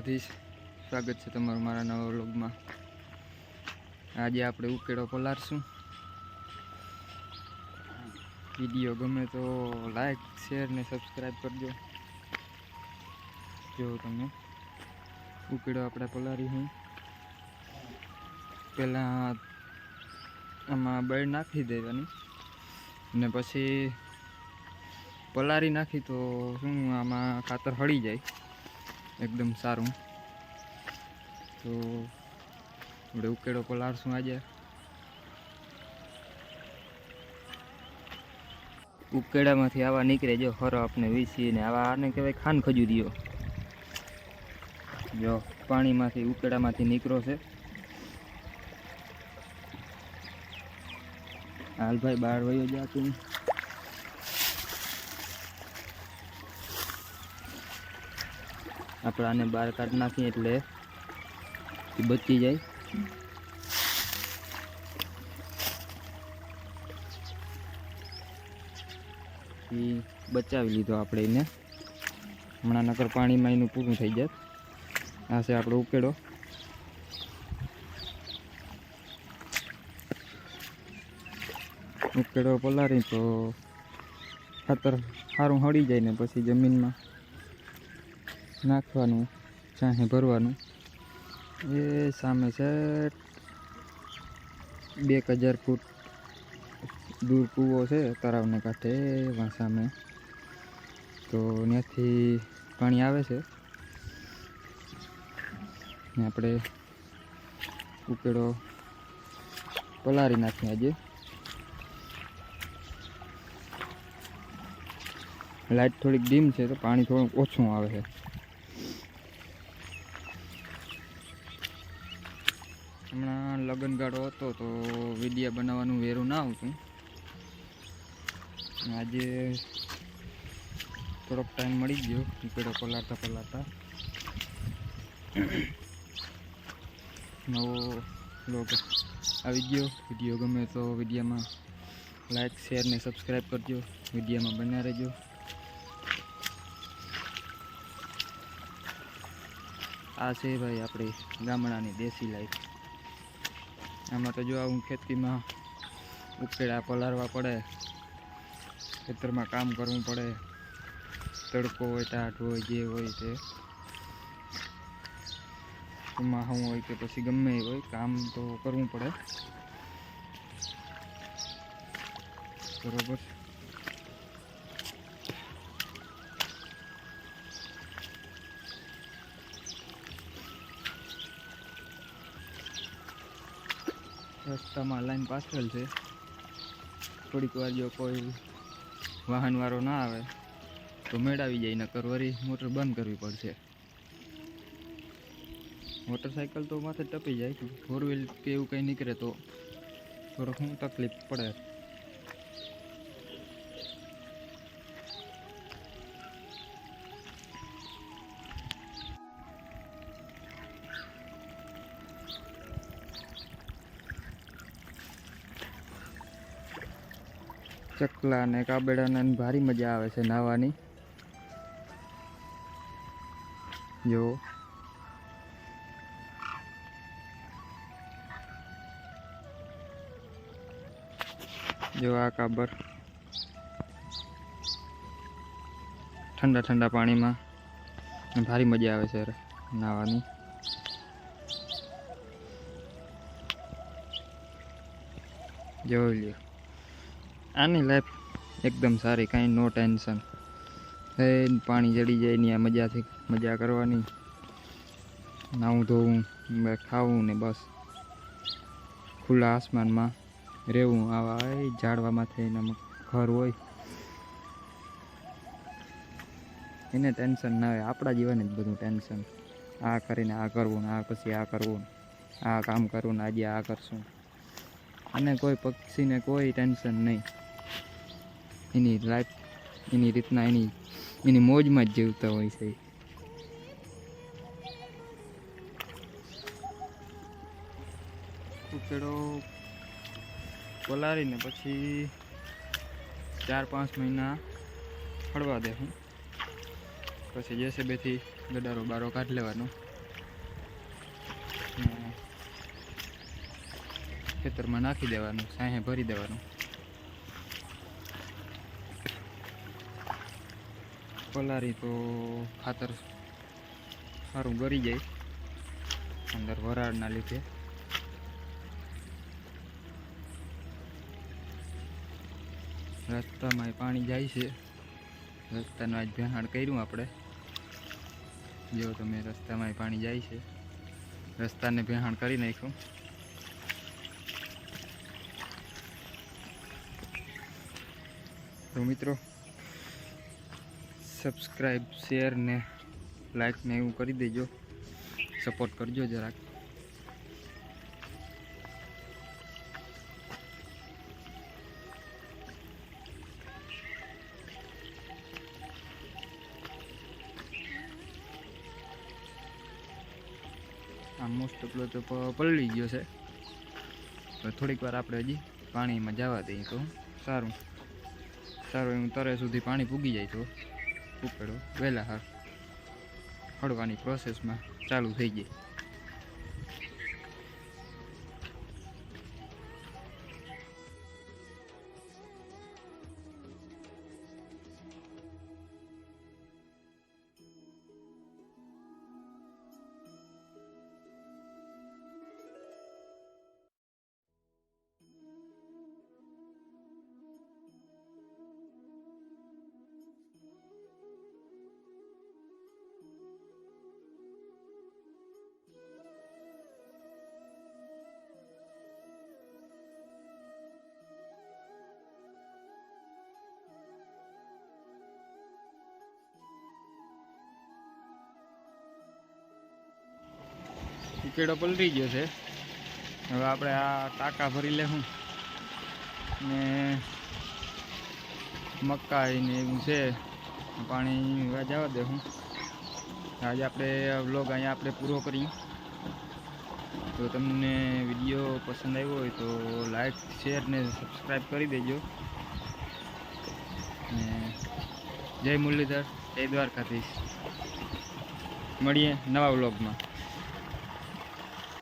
દ્વારકાધીશ સ્વાગત છે તમારું મારા નવા વ્લોગમાં. આજે આપણે ઉકેડો પલારશું. વીડિયો ગમે તો લાઈક શેર ને સબસ્ક્રાઈબ કરજો. જો તમે. ઉકેડો આપણે પલારી હું પહેલાં આમાં બળ નાખી દેવાની. ને પછી પલારી નાખી તો શું આમાં ખાતર હળી જાય. એકદમ સારું. તો આપણે ઉકેડો પલાળશું આજે. ઉકેડામાંથી આવા નીકળે જો, હરો આપણે વીસી ને આવા, આને કહેવાય ખાન ખજૂરીઓ જો, પાણીમાંથી, ઉકેડામાંથી નીકળો છે. હાલ ભાઈ બહાર વયો જા તું આપણે આને બહાર કાઢી નાખીએ એટલે એ બચી જાય. એ બચાવી લીધો આપણે એને. હમણાં નકર પાણીમાં એનું પૂરું થઈ જાય આ છે આપણો ઉકેડો. ઉકેડો પલારી તો ખાતર સારું હળી જાય ને પછી જમીનમાં. નાખવાનું, ચાહી ભરવાનું. એ સામે છે બે હજાર ફૂટ દૂર કૂવો છે, તળાવને કાંઠે, એમાં સામે. તો ત્યાંથી પાણી આવે છે. ને આપણે ઉકેડો પલારી નાખીએ આજે. લાઇટ થોડીક ડીમ છે તો પાણી થોડું ઓછું આવે છે. હમણાં લગ્નગાળો હતો તો વિડીયા બનાવવાનું વેરું ના આવતું. આજે થોડોક ટાઈમ મળી ગયો ઉકેડો પલાળતા પલાળતા નવો લોગ આવી ગયો. વીડિયો ગમે તો વિડીયામાં લાઈક શેર ને સબસ્ક્રાઈબ કરજો. વિડીયામાં બન્યા રહેજો. આ છે ભાઈ આપણી ગામડાની દેશી લાઈફ આમાં તો જો આવું ખેતીમાં ઉકેડા પલાળવા પડે, ખેતરમાં કામ કરવું પડે, તડકો હોય ટાટ હોય, જે હોય તે. હું હોય કે પછી ગમે એ હોય, કામ તો કરવું પડે. બરોબર? રસ્તામાં લાઈન પાછળ છે. થોડીક વાર જો કોઈ વાહનવાળો ના આવે, તો મેળાવી જાય, નકર વરી મોટર બંધ કરવી પડશે. મોટરસાઇકલ તો માથે ટપી જાય ફોર વ્હીલ કે એવું કંઈ નીકળે તો થોડોક હું તકલીફ પડે. ચકલા ને કાબેડાને ભારી મજા આવે છે નાહવાની. જો. જો આ કાબર. ઠંડા ઠંડા પાણીમાં. ભારી મજા આવે છે નાહવાની. જોઈ લ્યો. આની લાઈફ એકદમ સારી, કાંઈ નો ટેન્શન એ પાણી જડી જાય ને આ મજાથી મજા કરવાની. નાવું ધોવું ખાવું ને બસ. ખુલ્લા આસમાનમાં રહેવું, આવા ઝાડવામાં થઈને ઘર હોય. એને ટેન્શન ના હોય, આપણા જીવન જ બધું ટેન્શન આ કરીને આ કરવું ને આ પછી આ કરવું આ કામ કરવું ને આજે આ કરશું. અને કોઈ પક્ષીને કોઈ ટેન્શન નહીં. એની લાઈફ એની રીતના એની એની મોજમાં જ જીવતા હોય છે ઉકેડો પલાળીને પછી ચાર પાંચ મહિના ફળવા દે હું પછી જેસેબેથી ગડારો બારો કાઢી લેવાનો. ખેતરમાં નાખી દેવાનું, સાહે ભરી દેવાનું. પલારી તો ખાતર સારું ગરી જાય, અંદર વરાળના લીધે. રસ્તામાં પાણી જાય છે. રસ્તાનું આજ ભેહાણ કર્યું આપણે. જો તમે રસ્તામાં પાણી જાય છે. રસ્તાને ભેહાણ કરી નાખ્યું. તો મિત્રો સબસ્ક્રાઈબ શેર ને લાઈક ને એવું કરી દેજો. સપોર્ટ કરજો જરાક. આમ મોસ્ટ ઓફલો તો પલળી ગયો છે. થોડીક વાર આપણે હજી પાણીમાં જવા દઈએ તો સારું. સારું એવું તરે સુધી પાણી પૂગી જાય તો ઉકેડો વહેલા હાર. હળવાની પ્રોસેસમાં ચાલુ થઈ જાય ઉકેડો પલટી ગયો છે. હવે આપણે આ ટાંકા ભરી લેશું ને મકાઈ ને એવું છે. પાણી જવા દેશું આજે આપણે વ્લોગ અહીંયા આપણે પૂરો કરીએ. તો તમને વીડિયો પસંદ આવ્યો હોય તો લાઈક, શેર ને સબસ્ક્રાઈબ કરી દેજો. ને જય મુરલીધર, જય દ્વારકાધીશ. મળીએ નવા વ્લોગમાં.